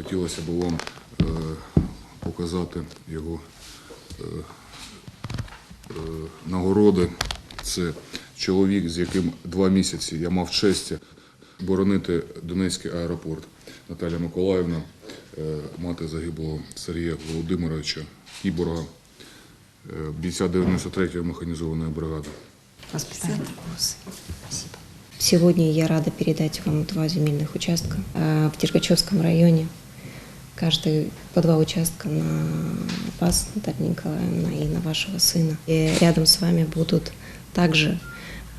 хотілося б вам е, показати його е, е, нагороди. Це чоловік, з яким два місяці я мав честь боронити Донецький аеропорт. Наталя Миколаївна, е, мати загиблого Сергія Володимировича Кіборга, е, бійця 93-ї механізованої бригади. Воспитание такого сына. Спасибо. Сегодня я рада передать вам два земельных участка э, в Дергачевском районе. Каждый по два участка на вас, Наталья Николаевна, и на вашего сына. И рядом с вами будут также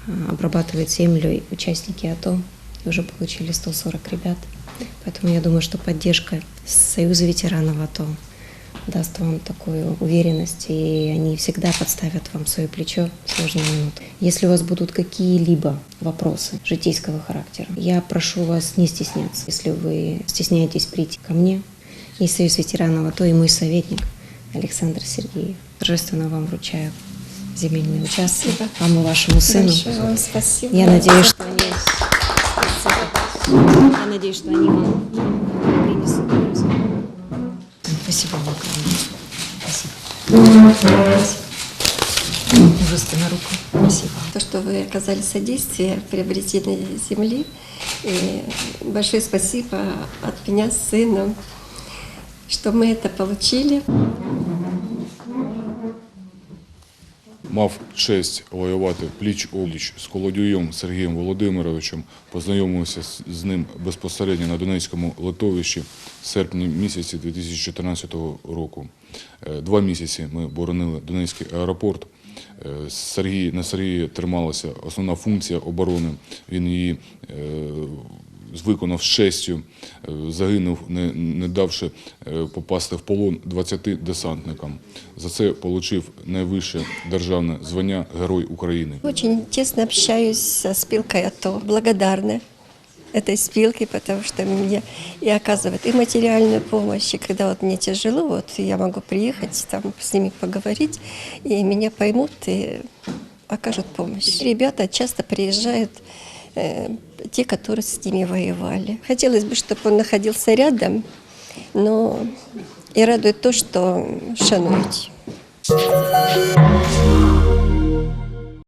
э, обрабатывать землю участники АТО. Уже получили 140 ребят. Поэтому я думаю, что поддержка Союза ветеранов АТО даст вам такую уверенность, и они всегда подставят вам свое плечо в сложные минуты. Если у вас будут какие-либо вопросы житейского характера, я прошу вас не стесняться. Если вы стесняетесь прийти ко мне, есть Союз ветеранов АТО и мой советник Александр Сергеев. Торжественно вам вручаю земельные участки, Спасибо. вам и вашему сыну. Большое вам спасибо. Я надеюсь, что они... Я надеюсь, что они вам принесут пользу. Спасибо вам огромное. Спасибо. Мужественная рука. Спасибо. То, что вы оказали содействие в приобретении земли. И большое спасибо от меня с сыном, что мы это получили. Мав честь воювати пліч обліч з Колодюєм Сергієм Володимировичем. Познайомився з- ним безпосередньо на Донецькому литовищі в серпні місяці 2014 року. Е, Два місяці ми боронили Донецький аеропорт. Е, Сергій на Сергії трималася основна функція оборони. Він її е, виконав з честю, е, загинув, не, не давши е, попасти в полон 20 десантникам. За це отримав найвище державне звання Герой України. Очень тесно общаюсь со спилкой АТО. Благодарна этой спилке, потому что мне и оказывает и материальную помощь, и когда вот мне тяжело, вот я могу приехать, там с ними поговорить, и меня поймут и окажут помощь. Ребята часто приезжают, э, те, которые с ними воевали. Хотелось бы, чтобы он находился рядом, но и радует то, что шанують.